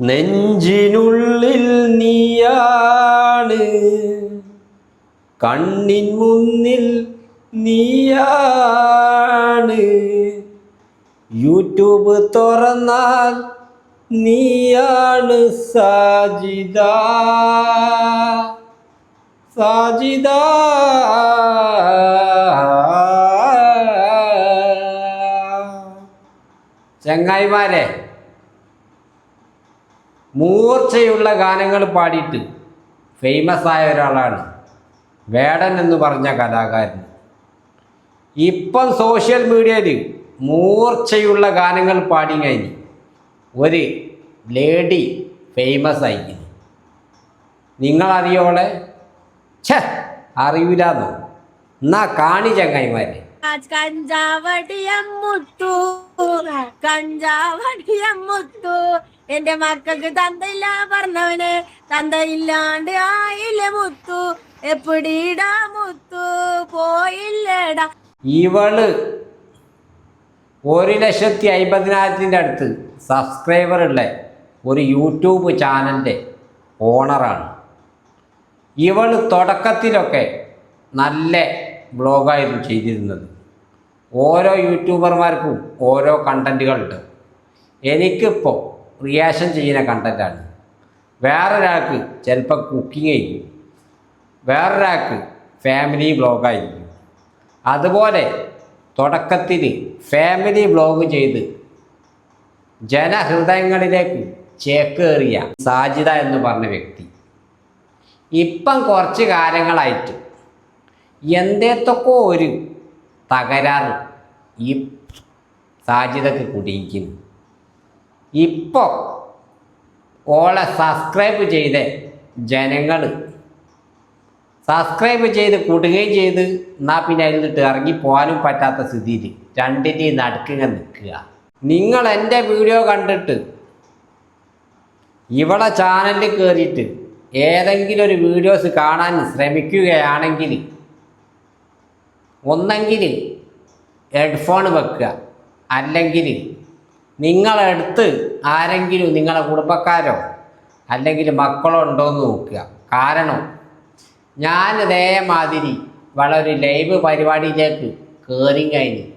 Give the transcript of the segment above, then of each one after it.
നെഞ്ചിനുള്ളിൽ നീയാണ്. കണ്ണിൻ മുന്നിൽ നീയാണ്. യൂട്യൂബ് തുറന്നാൽ നീയാണ് സാജിദ. സാജിദ. ചങ്ങായിമാരെ മൂർച്ചയുള്ള ഗാനങ്ങൾ പാടിയിട്ട് ഫേമസ് ആയ ഒരാളാണ് വേടൻ എന്ന് പറഞ്ഞ കലാകാരൻ. ഇപ്പം സോഷ്യൽ മീഡിയയിൽ മൂർച്ചയുള്ള ഗാനങ്ങൾ പാടി കഴിഞ്ഞ് ഒരു ലേഡി ഫേമസ് ആയി നിങ്ങളറിയോളെ ഛ അറിയില്ലാന്നോ എന്നാ കാണി ചങ്ങായിമാരെ കഞ്ചാവടിയം മുത്തു കഞ്ചാവടിയം മുത്തു എന്റെ മക്കൾക്ക് തന്തയില്ല പറഞ്ഞവന് തന്തയില്ലാണ്ട് ആയില്ല മുത്തു. എപ്പിടീടാ മുത്തു? പോയില്ലടാ. ഇവൾ ഒരു ലക്ഷത്തി അമ്പതിനായിരത്തിന്റെ അടുത്ത് സബ്സ്ക്രൈബർ ഉള്ള ഒരു യൂട്യൂബ് ചാനലിന്റെ ഓണറാണ്. ഇവൾ തുടക്കത്തിലൊക്കെ നല്ല ബ്ലോഗായിരുന്നു ചെയ്തിരുന്നത്. ഓരോ യൂട്യൂബർമാർക്കും ഓരോ കണ്ടന്റുകളുണ്ട് എനിക്കിപ്പോൾ റിയാക്ഷൻ ചെയ്യുന്ന കണ്ടന്റാണ് വേറൊരാൾക്ക് ചിലപ്പോൾ കുക്കിംഗ് ആയിരിക്കും. വേറൊരാൾക്ക് ഫാമിലി ബ്ലോഗായിരിക്കും അതുപോലെ തുടക്കത്തിൽ ഫാമിലി ബ്ലോഗ് ചെയ്ത് ജനഹൃദയങ്ങളിലേക്ക് ചേക്കേറിയ സാജിത എന്ന് പറഞ്ഞ വ്യക്തി. ഇപ്പം കുറച്ച് കാലങ്ങളായിട്ട് എന്തേത്തൊക്കെ ഒരു തകരാറ് ഈ സാജിദക്ക് കുടിയിക്കുന്നു ഇപ്പോൾ ഓളെ സബ്സ്ക്രൈബ് ചെയ്ത ജനങ്ങൾ സബ്സ്ക്രൈബ് ചെയ്ത് കൂടുകയും ചെയ്ത് എന്നാൽ പിന്നെ അതിൽ നിന്നിട്ട് ഇറങ്ങി പോകാനും പറ്റാത്ത സ്ഥിതിയിൽ രണ്ടിന്റെയും നടക്കുക നിൽക്കുക. നിങ്ങൾ എന്റെ വീഡിയോ കണ്ടിട്ട് ഇവളെ ചാനലിൽ കയറിയിട്ട് ഏതെങ്കിലും ഒരു വീഡിയോസ് കാണാൻ ശ്രമിക്കുകയാണെങ്കിൽ ഒന്നെങ്കിൽ ഹെഡ്ഫോൺ വെക്കുക. അല്ലെങ്കിൽ നിങ്ങളെടുത്ത് ആരെങ്കിലും നിങ്ങളെ കുടുംബക്കാരോ അല്ലെങ്കിൽ മക്കളോ ഉണ്ടോ എന്ന് നോക്കുക. കാരണം ഞാൻ ഇതേമാതിരി വളരെ ലൈവ് പരിപാടിയിലേക്ക് കയറി കഴിഞ്ഞ്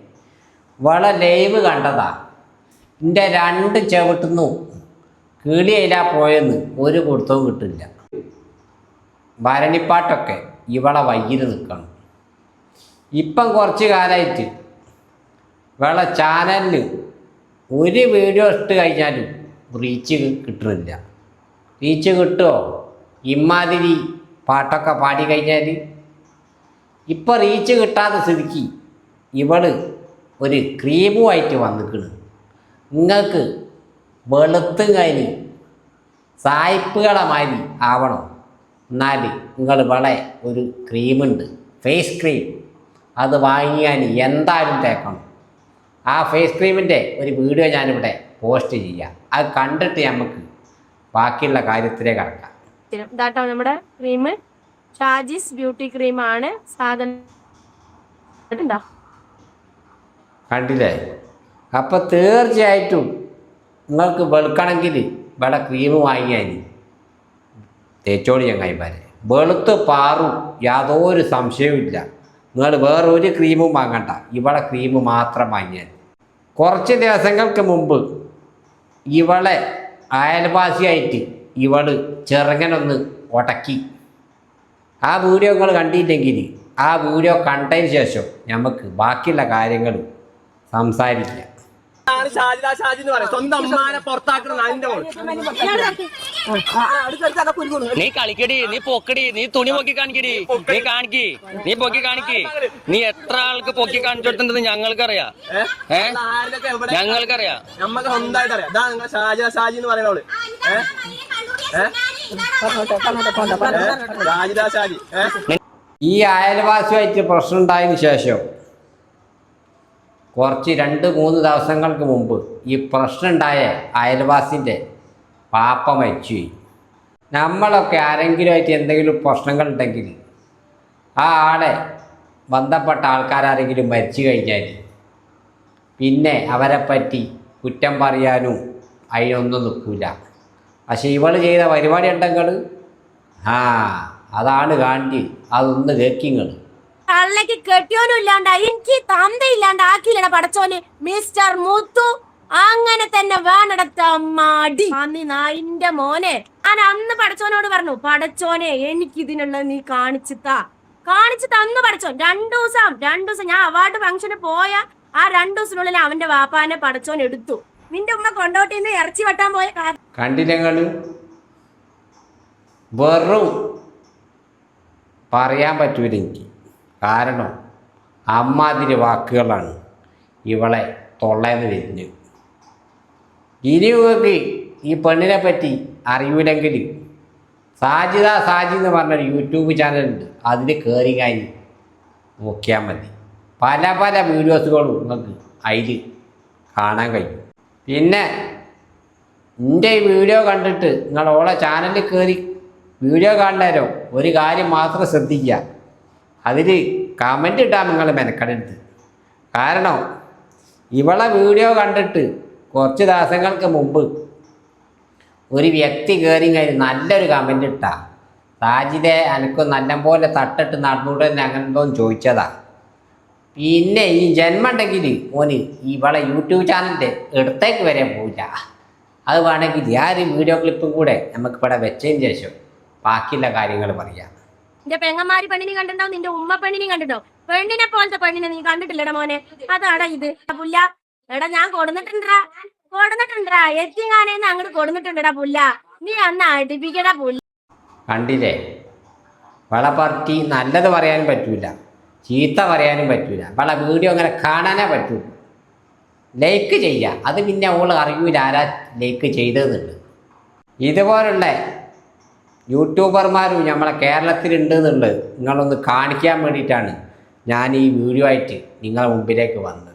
വള ലൈവ് കണ്ടതാ. എന്റെ രണ്ട് ചവിട്ടുന്നു കിളിയില പോയെന്ന് ഒരു കൊടുത്തവും കിട്ടില്ല. ഭരണിപ്പാട്ടൊക്കെ ഇവളെ വയ്യിൽ നിൽക്കണം. ഇപ്പം കുറച്ച് കാലമായിട്ട് വെള്ള ചാനലിൽ ഒരു വീഡിയോ ഇട്ട് കഴിഞ്ഞാലും റീച്ച് കിട്ടുന്നില്ല റീച്ച് കിട്ടുമോ ഇമാതിരി പാട്ടൊക്കെ പാടി കഴിഞ്ഞാൽ ഇപ്പം റീച്ച് കിട്ടാതെ സ്ഥിതിക്ക് ഇവൾ ഒരു ക്രീമുമായിട്ട് വന്നിക്കണ്. നിങ്ങൾക്ക് വെളുത്തും കഴിഞ്ഞ് സായിപ്പുകളെ മാതിരി ആവണം. എന്നാൽ നിങ്ങൾ വളരെ ഒരു ക്രീമുണ്ട്. Face cream. അത് വാങ്ങിയാൽ എന്തായാലും തേക്കണം. ആ ഫേസ് ക്രീമിന്റെ ഒരു വീഡിയോ ഞാനിവിടെ പോസ്റ്റ് ചെയ്യാം. അത് കണ്ടിട്ട് നമുക്ക് ബാക്കിയുള്ള കാര്യത്തിലേക്ക് കടക്കാം. ഇതാട്ടോ നമ്മുടെ ക്രീം ചാജിസ് ബ്യൂട്ടി ക്രീം ആണ്. സാധനം കണ്ടില്ലേ? അപ്പോൾ തീർച്ചയായിട്ടും നിങ്ങൾക്ക് വെളുക്കണമെങ്കിൽ ഇവിടെ ക്രീം വാങ്ങിയാൽ തേച്ചോളി ചങ്ങായിമാരെ. വെളുത്ത് പാറും യാതൊരു സംശയവുമില്ല. നിങ്ങൾ വേറൊരു ക്രീമും വാങ്ങണ്ട. ഇവളെ ക്രീം മാത്രം വാങ്ങിയാൽ കുറച്ച് ദിവസങ്ങൾക്ക് മുമ്പ് ഇവളെ അയൽവാസിയായിട്ട് ഇവൾ ചെറുങ്ങനൊന്ന് ഉടക്കി ആ വീഡിയോ നിങ്ങൾ കണ്ടില്ലെങ്കിൽ ആ വീഡിയോ കണ്ടതിന് ശേഷം നമുക്ക് ബാക്കിയുള്ള കാര്യങ്ങൾ സംസാരിക്കാം. ആണ് ഷാജിദ ഷാജി എന്ന് പറയും. സ്വന്തം അമ്മാനെ പുറത്താക്കണം അതിന്റെ നീ കളിക്കടി നീ പൊക്കടി നീ തുണി പൊക്കി കാണിക്കടി. നീ കാണിക്കി നീ പൊക്കി കാണിക്കി. നീ എത്ര ആൾക്ക് പൊക്കി കാണിച്ചു ഞങ്ങൾക്കറിയാ ഞങ്ങൾക്കറിയാം. ഏ? ഞങ്ങൾക്കറിയാം. നമ്മക്ക് സ്വന്തമായിട്ട് അറിയാം ഇതാ നിങ്ങൾ ഷാജിദ ഷാജി എന്ന് പറയുന്നവൾ ഏഹ് ഷാജിദ ഷാജി. ഈ അയൽവാസിയായിട്ട് പ്രശ്നം ഉണ്ടായതിനു ശേഷം കുറച്ച് രണ്ട് മൂന്ന് ദിവസങ്ങൾക്ക് മുമ്പ് ഈ പ്രശ്നമുണ്ടായ അയൽവാസിന്റെ പാപ്പ മരിച്ചു. നമ്മളൊക്കെ ആരെങ്കിലുമായിട്ട് എന്തെങ്കിലും പ്രശ്നങ്ങൾ ഉണ്ടെങ്കിൽ ആ ആളെ ബന്ധപ്പെട്ട ആൾക്കാരാരെങ്കിലും മരിച്ചു കഴിഞ്ഞാൽ പിന്നെ അവരെ പറ്റി കുറ്റം പറയാനും അതിനൊന്നും നിൽക്കില്ല പക്ഷെ ഇവൾ ചെയ്ത പരിപാടി ഉണ്ടെങ്കിൽ ആ അതാണ് കാണ്ടി. അതൊന്ന് കേക്കിങ്ങൾ കള്ളക്ക് കെട്ടിയോനും ഇല്ലാണ്ട എനിക്ക് തന്തയില്ലാണ്ട് പടച്ചോന് മിസ്റ്റർ മുത്തു അങ്ങനെ തന്നെ വേണടത്ത മടി അന്ന് നായിന്റെ മോനെ. ഞാൻ അന്ന് പടച്ചോനോട് പറഞ്ഞു പടച്ചോനെ എനിക്ക് ഇതിനുള്ള നീ കാണിച്ചു താ കാണിച്ചു തന്നു പടച്ചോൻ. രണ്ടു ദിവസം രണ്ടു ദിവസം ഞാൻ അവാർഡ് ഫംഗ്ഷന് പോയ ആ രണ്ടു ദിവസത്തിനുള്ളിൽ അവന്റെ വാപ്പാനെ പടച്ചോൻ എടുത്തു. നിന്റെ ഉമ്മ കൊണ്ടോട്ടിന്ന് ഇറച്ചി വെട്ടാൻ പോയ കണ്ടില്ല വെറും പറയാൻ പറ്റൂല എനിക്ക്. കാരണം അമ്മാതിരി വാക്കുകളാണ്. ഇവളെ തൊള്ളേന്ന് വരുന്നത് ഇരുവർക്ക് ഈ പെണ്ണിനെ പറ്റി അറിയൂലെങ്കിൽ സാജിത സാജി എന്ന് പറഞ്ഞൊരു യൂട്യൂബ് ചാനലുണ്ട്. അതിൽ കയറി കഴിഞ്ഞ് നോക്കിയാൽ മതി. പല പല വീഡിയോസുകളും നിങ്ങൾക്ക് അതിൽ കാണാൻ കഴിയും. പിന്നെ എന്റെ ഈ വീഡിയോ കണ്ടിട്ട് നിങ്ങൾ ഓളെ ചാനലിൽ കയറി വീഡിയോ കാണുന്നേരോ ഒരു കാര്യം മാത്രം ശ്രദ്ധിക്കുക. അതിൽ കമന്റ് ഇട്ടാൽ നിങ്ങൾ മെനക്കെടുത്ത് കാരണം ഇവളെ വീഡിയോ കണ്ടിട്ട് കുറച്ച് ദിവസങ്ങൾക്ക് മുമ്പ് ഒരു വ്യക്തി കയറി കഴിഞ്ഞ് നല്ലൊരു കമന്റ് ഇട്ടാ. സാജിദെ എനിക്ക് നല്ലപോലെ തട്ടിട്ട് നടന്നുകൂടെ അങ്ങനെ എന്തോ ചോദിച്ചതാ. പിന്നെ ഈ ജന്മം ഉണ്ടെങ്കിൽ ഓന് ഇവളെ യൂട്യൂബ് ചാനലിന്റെ എടുത്തേക്ക് വരെ പോയില്ല അത് വേണമെങ്കിൽ ആ ഒരു വീഡിയോ ക്ലിപ്പും കൂടെ നമുക്ക് ഇവിടെ വെച്ചതിന് ശേഷം ബാക്കിയുള്ള കാര്യങ്ങൾ പറയാം. നിന്റെ പെങ്ങന്മാര് പെണ്ണിനെ കണ്ടിട്ടുണ്ടാവും നിന്റെ ഉമ്മ പെണ്ണിനെ കണ്ടിട്ടോ പെണ്ണിനെ പോലത്തെ പെണ്ണിനെ നീ കണ്ടിട്ടില്ലടാ മോനെ. അതാടാ ഇത്. പുല്ല. എടാ ഞാൻ കൊടുന്നിട്ടുണ്ടാ കൊടുന്നിട്ടുണ്ടാ എത്തിങ്ങാനേന്ന് അങ്ങോട്ട് കൊടുന്നിട്ടുണ്ടടാ പുല്ല. നീ അന്ന് അടുപ്പിക്കടാ പുല്ല. കണ്ടില്ലേ? വള പാർട്ടി നല്ലത് പറയാനും പറ്റൂല. ചീത്ത പറയാനും പറ്റൂല. വള വീഡിയോ അങ്ങനെ കാണാനേ പറ്റൂ. ലൈക്ക് ചെയ്യുക അത് പിന്നെ ഓൾ അറിയൂല ആരാ ലൈക്ക് ചെയ്തതെന്നുണ്ട് ഇതുപോലുള്ള യൂട്യൂബർമാരും നമ്മളെ കേരളത്തിലുണ്ട് എന്നുള്ളത് നിങ്ങളൊന്ന് കാണിക്കാൻ വേണ്ടിയിട്ടാണ് ഞാൻ ഈ വീഡിയോ ആയിട്ട് നിങ്ങളെ മുമ്പിലേക്ക് വന്നത്.